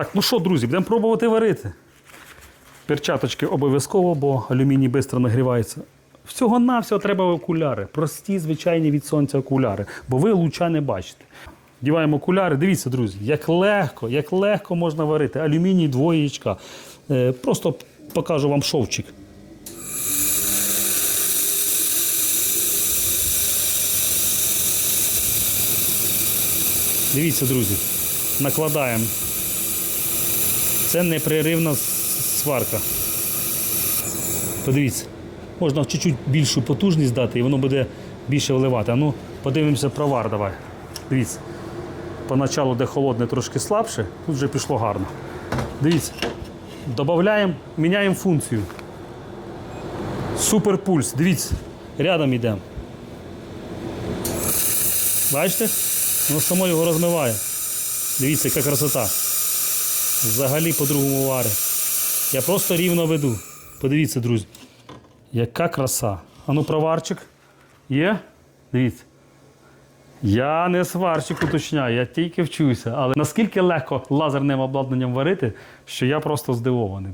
Так, ну що, друзі, будемо пробувати варити. Перчаточки обов'язково, бо алюміній швидко нагрівається. Всього-навсього треба окуляри. Прості, звичайні від сонця окуляри, бо ви луча не бачите. Діваємо окуляри. Дивіться, друзі, як легко, як легко можна варити. Алюміній двоєчка. Е, просто покажу вам шовчик. Дивіться, друзі, накладаємо. Це непреривна сварка. Подивіться, можна чуть-чуть більшу потужність дати, і воно буде більше вливати. А ну, подивимося провар давай. Дивіться. Поначалу, де холодне, трошки слабше, тут вже пішло гарно. Дивіться. Додаємо, міняємо функцію. Суперпульс. Дивіться, рядом йдемо. Бачите? Воно само його розмиває. Дивіться, яка красота. Взагалі по-другому варить. Я просто рівно веду. Подивіться, друзі. Яка краса. А ну, проварчик. Є? Дивіться. Я не сварщик уточняю, я тільки вчуся. Але наскільки легко лазерним обладнанням варити, що я просто здивований.